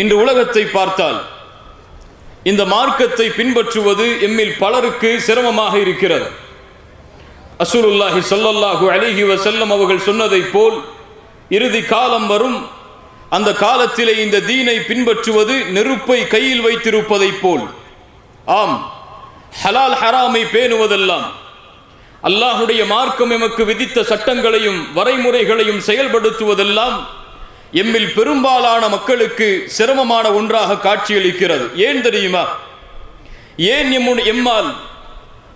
இன்று உலகத்தை பார்த்தால் இந்த மார்க்கத்தை பின்பற்றுவது எம்மில் பலருக்கு சிரமமாக இருக்கிறது. அசூலுல்லாஹி சொல்லல்லாஹு அலைஹி வசல்லம் அவர்கள் சொன்னதைப் போல் இறுதி காலம் வரும். அந்த காலத்திலே இந்த தீனை பின்பற்றுவது நெருப்பை கையில் வைத்திருப்பதைப் போல். ஆம் ஹலால் ஹராமை பேணுவதெல்லாம் அல்லாஹுடைய மார்க்கம் எமக்கு விதித்த சட்டங்களையும் வரைமுறைகளையும் செயல்படுத்துவதெல்லாம் எம்மில் பெரும்பாலான மக்களுக்கு சிரமமான ஒன்றாக காட்சியளிக்கிறது. ஏன் தெரியுமா? ஏன் எம்முடைய எம்மால்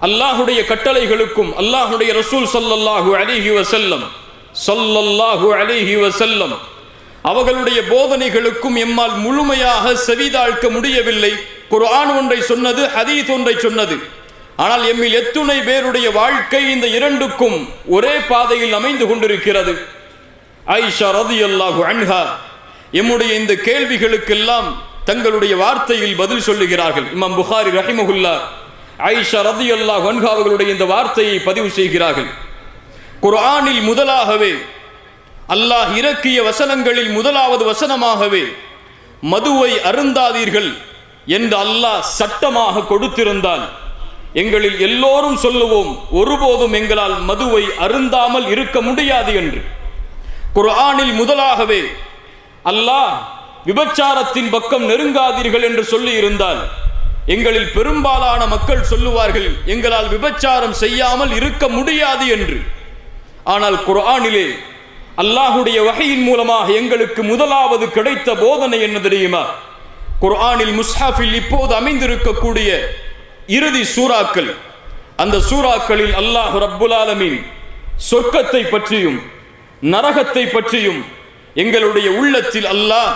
அல்லாஹுடைய கட்டளைகளுக்கும் அல்லாஹுடைய ரசூல் சொல்லல்லாஹு அலைஹி வசல்லம் சொல்லல்லாஹு அலைஹி வசல்லம் அவர்களுடைய போதனைகளுக்கும் எம்மால் முழுமையாக செவிதாழ்க்க முடியவில்லை. குர்ஆன் ஒன்றை சொன்னது ஹதீத் ஒன்றை சொன்னது. ஆனால் எம்மில் எத்துணை பேருடைய வாழ்க்கை இந்த இரண்டுக்கும் ஒரே பாதையில் அமைந்து கொண்டிருக்கிறது. ஐஷா ரதியல்லாஹு அன்ஹா எம்முடைய இந்த கேள்விகளுக்கெல்லாம் தங்களுடைய வார்த்தையில் பதில் சொல்லுகிறார்கள். இமாம் புகாரி ரஹிமகுல்லா ஐஷா ரதியல்லாஹ் அன்ஹா அவர்களுடைய இந்த வார்த்தையை பதிவு செய்கிறார்கள். குர்ஆனில் முதலாகவே அல்லாஹ் இறக்கிய வசனங்களில் முதலாவது வசனமாகவே மதுவை அருந்தாதீர்கள் என்று அல்லாஹ் சட்டமாக கொடுத்திருந்தால் எங்களில் எல்லோரும் சொல்லுவோம் ஒருபோதும் எங்களால் மதுவை அருந்தாமல் இருக்க முடியாது என்று. குர்ஆனில் முதலாகவே அல்லாஹ் விபச்சாரத்தின் பக்கம் நெருங்காதீர்கள் என்று சொல்லி இருந்தால் எங்களில் பெரும்பாலான மக்கள் சொல்லுவார்கள் எங்களால் விபச்சாரம் செய்யாமல் இருக்க முடியாது என்று. ஆனால் குர்ஆனிலே அல்லாஹுடைய வகையின் மூலமாக எங்களுக்கு முதலாவது கிடைத்த போதனை என்ன தெரியுமா? குர்ஆனில் முஸ்ஹாஃபில் இப்போது அமைந்திருக்கக்கூடிய இறுதி சூறாக்கள். அந்த சூறாக்களில் அல்லாஹ் ரப்புல் ஆலமின் சொர்க்கத்தை பற்றியும் நரகத்தை பற்றியும் எங்களுடைய உள்ளத்தில் அல்லாஹ்